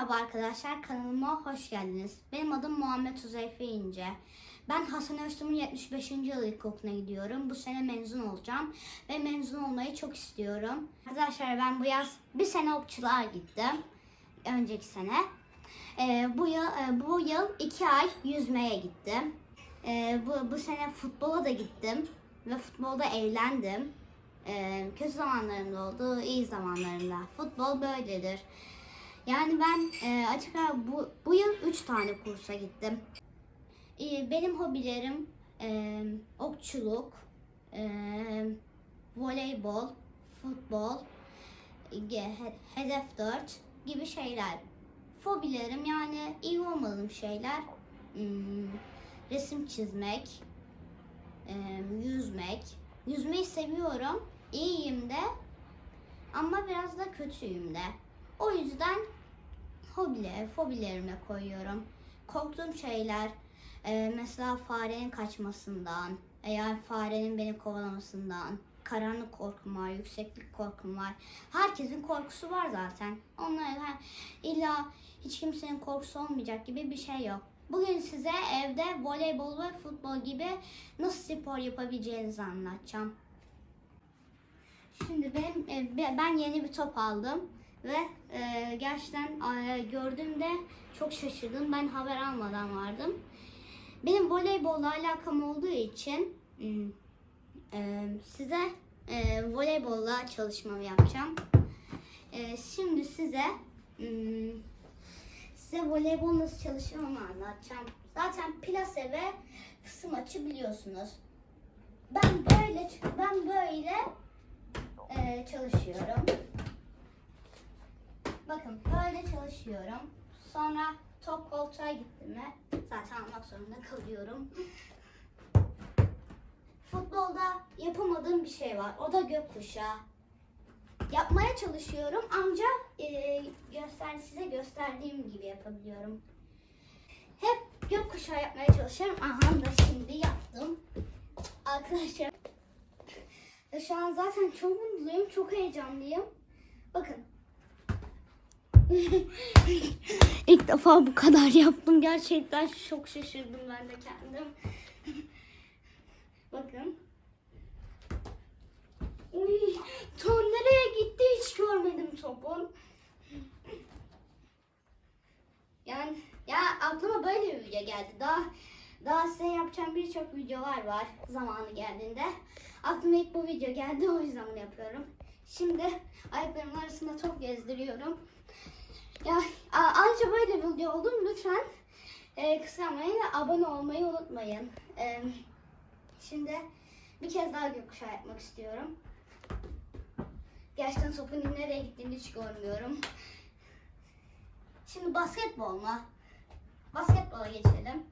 Merhaba arkadaşlar, kanalıma hoş geldiniz. Benim adım Muhammed Uzeyfe İnce. Ben Hasan Öztürk'ün 75. yıl ilkokuluna gidiyorum. Bu sene mezun olacağım ve mezun olmayı çok istiyorum. Arkadaşlar ben bu yaz bir sene okçuluğa gittim. Önceki sene. Ee, bu yıl e, bu yıl iki ay yüzmeye gittim. Ee, bu bu sene futbola da gittim ve futbolda eğlendim. Ee, kötü zamanlarımda oldu, iyi zamanlarımda. Futbol böyledir. Yani ben e, açık bu, bu yıl 3 tane kursa gittim. E, benim hobilerim e, okçuluk, e, voleybol, futbol, he- hedef 4 gibi şeyler. Fobilerim yani iyi olmadığım şeyler. Hmm, resim çizmek, e, yüzmek. Yüzmeyi seviyorum. İyiyim de ama biraz da kötüyüm de. O yüzden hobiler, fobilerime koyuyorum. Korktuğum şeyler e, mesela farenin kaçmasından, eğer farenin beni kovalamasından, karanlık korkum var, yükseklik korkum var. Herkesin korkusu var zaten. Onlar illa hiç kimsenin korkusu olmayacak gibi bir şey yok. Bugün size evde voleybol ve futbol gibi nasıl spor yapabileceğinizi anlatacağım. Şimdi benim e, be- ben yeni bir top aldım ve e, gerçekten e, gördüğümde çok şaşırdım. Ben haber almadan vardım. Benim voleybolla alakam olduğu için hmm, e, size e, voleybolla çalışmamı yapacağım. E, şimdi size hmm, size voleybol nasıl çalışır onu anlatacağım. Zaten plase ve kısım açı biliyorsunuz. Ben böyle ben böyle e, çalışıyorum. Bakın böyle çalışıyorum. Sonra top koltuğa gittim mi zaten almak zorunda kalıyorum. Futbolda yapamadığım bir şey var. O da gökkuşağı. Yapmaya çalışıyorum ancak e, göster size gösterdiğim gibi yapabiliyorum. Hep gökkuşağı yapmaya çalışıyorum. Aha da şimdi yaptım. Arkadaşlar Şu an zaten çok mutluyum, çok heyecanlıyım. İlk defa bu kadar yaptım. Gerçekten çok şaşırdım ben de kendim. Bakın. Uy, ton nereye gitti hiç görmedim topun. Yani ya aklıma böyle bir video geldi. Daha daha size yapacağım birçok videolar var zamanı geldiğinde. Aklıma ilk bu video geldi o yüzden bunu yapıyorum. Şimdi ayaklarımın arasında top gezdiriyorum. Ya a- ayrıca böyle video oldu mu lütfen e, kıskanmayın ve abone olmayı unutmayın. E, şimdi bir kez daha gökkuşağı yapmak istiyorum. Gerçekten topun nereye gittiğini hiç görmüyorum. Şimdi basketbol mu? Basketbola geçelim.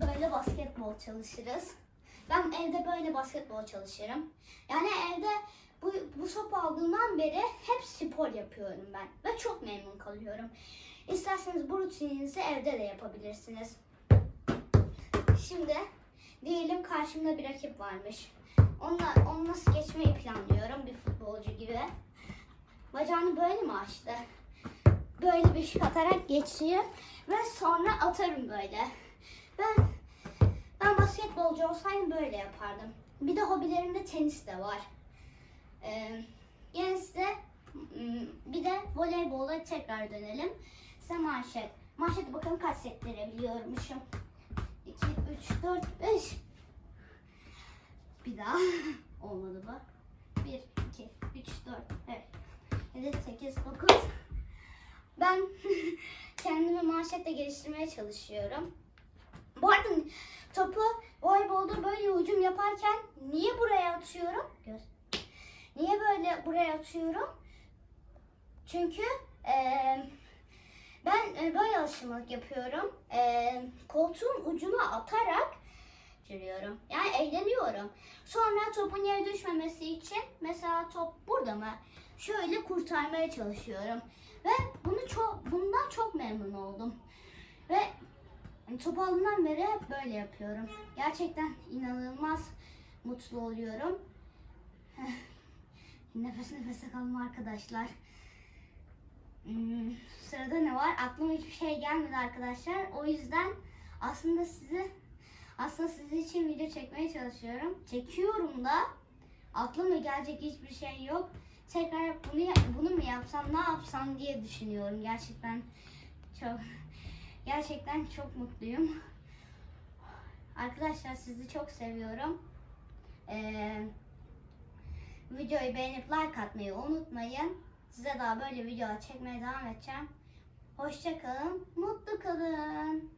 Böyle basketbol çalışırız. Ben evde böyle basketbol çalışırım. Yani evde bu, bu top aldığımdan beri hep spor yapıyorum ben. Ve çok memnun kalıyorum. İsterseniz bu rutininizi evde de yapabilirsiniz. Şimdi diyelim karşımda bir rakip varmış. Onunla, onu nasıl geçmeyi planlıyorum bir futbolcu gibi. Bacağını böyle mi açtı? Böyle bir şık atarak geçiyor ve sonra atarım böyle. Ben ben basketbolcu olsaydım böyle yapardım. Bir de hobilerimde tenis de var. Ee, gene size mm, bir de voleybola tekrar dönelim. Size manşet. Manşeti bakalım kaç sektirebiliyormuşum. 2, 3, 4, 5. Bir daha. Olmadı bu. 1, 2, 3, 4, 5, 7, 8, 9. Ben kendimi manşetle geliştirmeye çalışıyorum. Bu arada topu voleybolda böyle hücum yaparken niye buraya atıyorum? Göz. Niye böyle buraya atıyorum? Çünkü eee, ben e, böyle alışkanlık yapıyorum. Eee koltuğun ucuna atarak sürüyorum. Yani eğleniyorum. Sonra topun yere düşmemesi için mesela top burada mı? Şöyle kurtarmaya çalışıyorum. Ve bunu çok bundan çok memnun oldum. Ve top aldığımdan beri hep böyle yapıyorum. Gerçekten inanılmaz mutlu oluyorum. Nefes nefese kalma arkadaşlar. Hmm, sırada ne var? Aklıma hiçbir şey gelmedi arkadaşlar. O yüzden aslında sizi aslında sizin için video çekmeye çalışıyorum. Çekiyorum da aklıma gelecek hiçbir şey yok. Tekrar bunu bunu mu yapsam, ne yapsam diye düşünüyorum. Gerçekten çok gerçekten çok mutluyum. Arkadaşlar sizi çok seviyorum. Ee, videoyu beğenip like atmayı unutmayın. Size daha böyle videolar çekmeye devam edeceğim. Hoşça kalın, mutlu kalın.